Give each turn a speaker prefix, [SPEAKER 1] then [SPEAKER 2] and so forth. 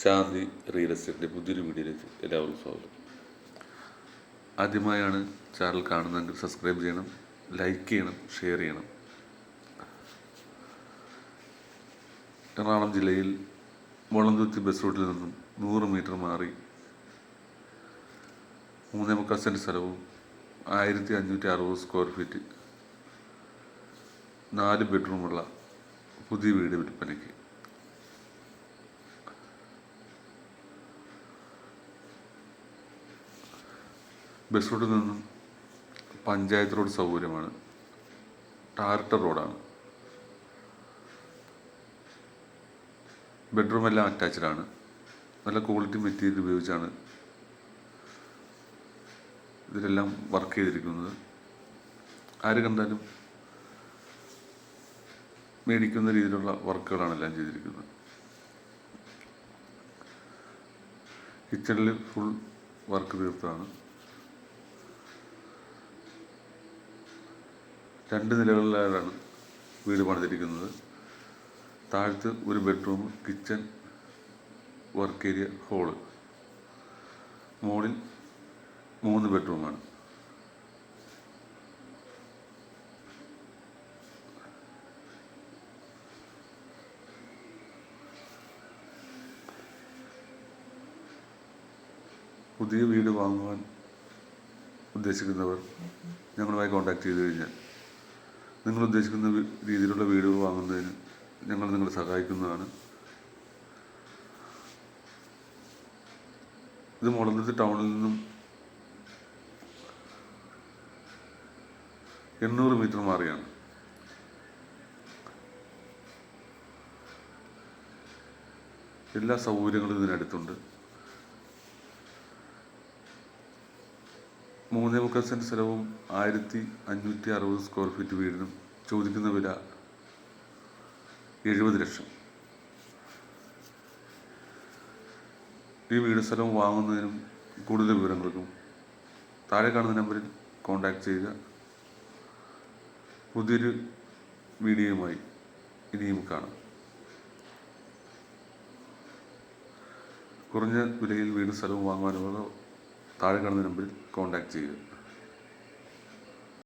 [SPEAKER 1] ശാന്തി real എസ്റ്റേറ്റിന്റെ പുതിയൊരു വീഡിയോയിലേക്ക് എല്ലാവർക്കും സ്വാഗതം. ആദ്യമായാണ് ചാനൽ കാണുന്നതെങ്കിൽ സബ്സ്ക്രൈബ് ചെയ്യണം ലൈക്ക് ചെയ്യണം ഷെയർ ചെയ്യണം. എറണാകുളം ജില്ലയിൽ മുളന്തുത്തി ബസ് റൂട്ടിൽ നിന്നും നൂറ് മീറ്റർ മാറി മൂന്നേ മുക്കാൽ സെന്റ് സ്ഥലവും ആയിരത്തി അഞ്ഞൂറ്റി അറുപത് സ്ക്വയർ ഫീറ്റ് നാല് ബെഡ്റൂമുള്ള പുതിയ വീട് വിൽപ്പനയ്ക്ക്. ബസ് റോഡിൽ നിന്നും പഞ്ചായത്ത് റോഡ് സൗകര്യമാണ്. ടാർട്ടർ റോഡാണ്. ബെഡ്റൂം എല്ലാം അറ്റാച്ച്ഡ് ആണ്. നല്ല ക്വാളിറ്റി മെറ്റീരിയൽ ഉപയോഗിച്ചാണ് ഇതിലെല്ലാം വർക്ക് ചെയ്തിരിക്കുന്നത്. ആര് കണ്ടാലും മേടിക്കുന്ന രീതിയിലുള്ള വർക്കുകളാണ് എല്ലാം ചെയ്തിരിക്കുന്നത്. കിച്ചണിൽ ഫുൾ വർക്ക് തീർത്താണ് രണ്ട് നിലകളിലായാണ് വീട് പണിതിരിക്കുന്നത്. താഴത്ത് ഒരു bedroom kitchen work area hall. മുകളിൽ മൂന്ന് ബെഡ്റൂമാണ്. പുതിയ വീട് വാങ്ങുവാൻ ഉദ്ദേശിക്കുന്നവർ ഞങ്ങളുമായി കോൺടാക്ട് ചെയ്ത് കഴിഞ്ഞാൽ നിങ്ങൾ ഉദ്ദേശിക്കുന്ന രീതിയിലുള്ള വീടുകൾ വാങ്ങുന്നതിന് ഞങ്ങൾ നിങ്ങളെ സഹായിക്കുന്നതാണ്. ഇത് മുളന്തുരുത്തി ടൗണിൽ നിന്നും എണ്ണൂറ് മീറ്റർ മാറിയാണ്. എല്ലാ സൗകര്യങ്ങളും ഇതിനടുത്തുണ്ട്. മൂന്നേ മുക്കാൽ സെന്റ് സ്ഥലവും ആയിരത്തി അഞ്ഞൂറ്റി അറുപത് സ്ക്വയർ ഫീറ്റ് വീടിനും ചോദിക്കുന്ന വില എഴുപത് ലക്ഷം. ഈ വീട് സ്ഥലം വാങ്ങുന്നതിനും കൂടുതൽ വിവരങ്ങൾക്കും താഴെ കാണുന്ന നമ്പറിൽ കോൺടാക്ട് ചെയ്യുക. പുതിയൊരു വീഡിയോയുമായി ഇനിയും കാണാം. കുറഞ്ഞ വിലയിൽ വീട് സ്ഥലവും വാങ്ങുവാനുള്ള താഴെ കാണുന്ന നമ്പറിൽ കോൺടാക്ട് ചെയ്യുക.